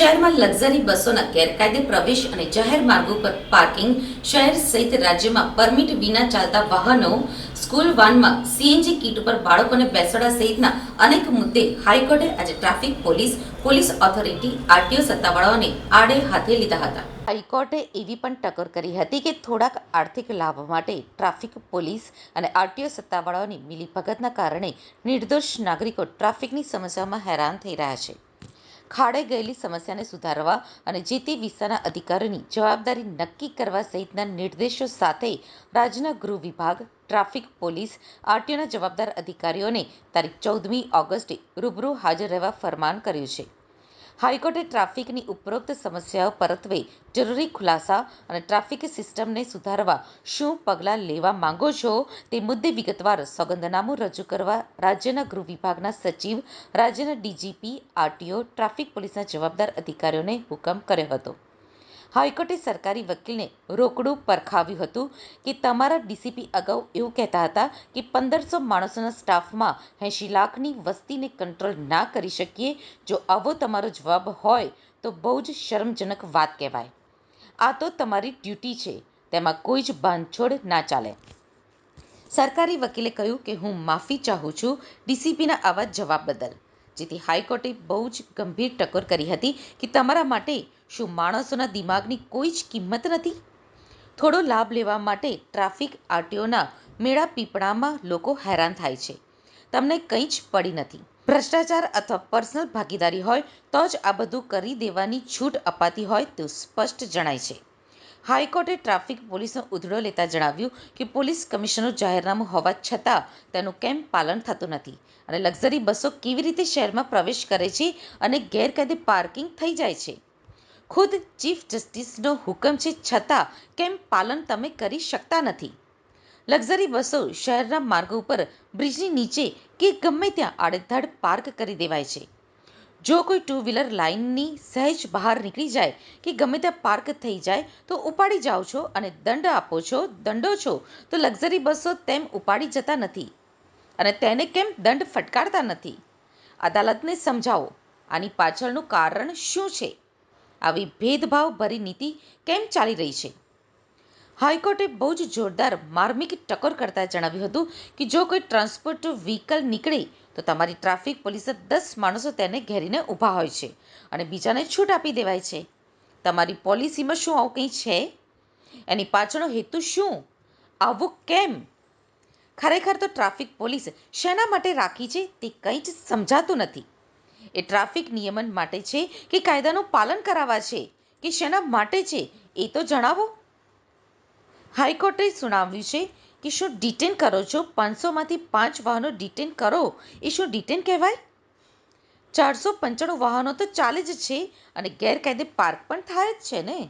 શહેરમાં લક્ઝરી બસોના ગેરકાયદે પ્રવેશ અને જાહેર માર્ગો પર પાર્કિંગ, શહેર સહિત રાજ્યમાં પરમિટ વિના ચાલતા વાહનો, સ્કૂલ વાનમાં સીએનજી કીટ ઉપર બાળકોને બેસાડવા સહિતના અનેક મુદ્દે હાઈકોર્ટે આજે traffic police police authority, RTO સત્તાવાળાઓને આડે હાથે લીધા હતા. હાઈકોર્ટે એવી પણ ટકોર કરી હતી કે થોડાક આર્થિક લાભ માટે ટ્રાફિક પોલીસ અને આરટીઓ સત્તાવાળાઓની મિલીભગતના કારણે નિર્દોષ નાગરિકો ટ્રાફિકની સમસ્યામાં હેરાન થઈ રહ્યા છે. ખાડે ગયેલી સમસ્યાને સુધારવા અને જે તે વિસ્તારના અધિકારીઓની જવાબદારી નક્કી કરવા સહિતના નિર્દેશો સાથે રાજ્યના ગૃહ વિભાગ, ટ્રાફિક પોલીસ, આરટીઓના જવાબદાર અધિકારીઓને તારીખ ચૌદમી ઓગસ્ટે રૂબરૂ હાજર રહેવા ફરમાન કર્યું છે. હાઈકોર્ટે ટ્રાફિકની ઉપરોક્ત સમસ્યાઓ પરત્વે જરૂરી ખુલાસા અને ટ્રાફિક સિસ્ટમને સુધારવા શું પગલાં લેવા માંગો છો તે મુદ્દે વિગતવાર સોગંદનામું રજૂ કરવા રાજ્યના ગૃહ વિભાગના સચિવ, રાજ્યના ડીજીપી, આરટીઓ, ટ્રાફિક પોલીસના જવાબદાર અધિકારીઓને હુકમ કર્યો હતો. હાઈકોર્ટે સરકારી વકીલને રોકડું પરખાવ્યું હતું કે તમારા ડીસીપી અગાઉ એવું કહેતા હતા કે પંદરસો માણસોના સ્ટાફમાં એંશી લાખની વસ્તીને કંટ્રોલ ના કરી શકીએ, જો આવો તમારો જવાબ હોય તો બહુ જ શરમજનક વાત કહેવાય. આ તો તમારી ડ્યુટી છે, તેમાં કોઈ જ બાંધછોડ ના ચાલે. સરકારી વકીલે કહ્યું કે હું માફી ચાહું છું ડીસીપીના આવા જવાબ બદલ, જેથી હાઈકોર્ટે બહુ જ ગંભીર ટકોર કરી હતી કે તમારા માટે શું માણસોના દિમાગની કોઈ જ કિંમત નથી? થોડો લાભ લેવા માટે ટ્રાફિક આરટીઓના મેળા પીપળામાં લોકો હેરાન થાય છે. તમને કંઈ જ પડી નથી. ભ્રષ્ટાચાર અથવા પર્સનલ ભાગીદારી હોય તો જ આ બધું કરી દેવાની છૂટ અપાતી હોય તેવું સ્પષ્ટ જણાય છે. હાઈકોર્ટે ટ્રાફિક પોલીસનો ઉધડો લેતા જણાવ્યું કે પોલીસ કમિશનરનું જાહેરનામું હોવા છતાં તેનું કેમ પાલન થતું નથી અને લક્ઝરી બસો કેવી રીતે શહેરમાં પ્રવેશ કરે છે અને ગેરકાયદે પાર્કિંગ થઈ જાય છે? ખુદ ચીફ જસ્ટિસનો હુકમ છે છતાં કેમ પાલન તમે કરી શકતા નથી? લક્ઝરી બસો શહેરના માર્ગો ઉપર બ્રિજની નીચે કે ગમે ત્યાં આડેધડ પાર્ક કરી દેવાય છે. જો કોઈ ટુ વ્હીલર લાઇનની સહેજ બહાર નીકળી જાય કે ગમે ત્યાં પાર્ક થઈ જાય તો ઉપાડી જાઓ છો અને દંડ આપો છો, દંડો છો, તો લક્ઝરી બસો તેમ ઉપાડી જતા નથી અને તેને કેમ દંડ ફટકારતા નથી? અદાલતને સમજાવો, આની પાછળનું કારણ શું છે? આવી ભેદભાવભરી નીતિ કેમ ચાલી રહી છે? હાઈકોર્ટે બહુ જ જોરદાર માર્મિક ટકોર કરતા જણાવ્યું હતું કે જો કોઈ ટ્રાન્સપોર્ટ વ્હીકલ નીકળે તો તમારી ટ્રાફિક પોલીસે દસ માણસો તેને ઘેરીને ઊભા હોય છે અને બીજાને છૂટ આપી દેવાય છે. તમારી પોલિસીમાં શું આવું કંઈ છે? એની પાછળનો હેતુ શું? આવું કેમ? ખરેખર તો ટ્રાફિક પોલીસ શેના માટે રાખી છે તે કંઈ જ સમજાતું નથી. એ ટ્રાફિક નિયમન માટે છે કે કાયદાનું પાલન કરાવવા છે કે શેના માટે છે એ તો જણાવો. હાઈકોર્ટે સુનાવ્યું છે કે શું ડિટેન કરો છો? પાંચસોમાંથી પાંચ વાહનો ડિટેન કરો, એ શું ડિટેન કહેવાય? ચારસો પંચાણું વાહનો તો ચાલે જ છે અને ગેરકાયદે પાર્ક પણ થાય જ છે ને?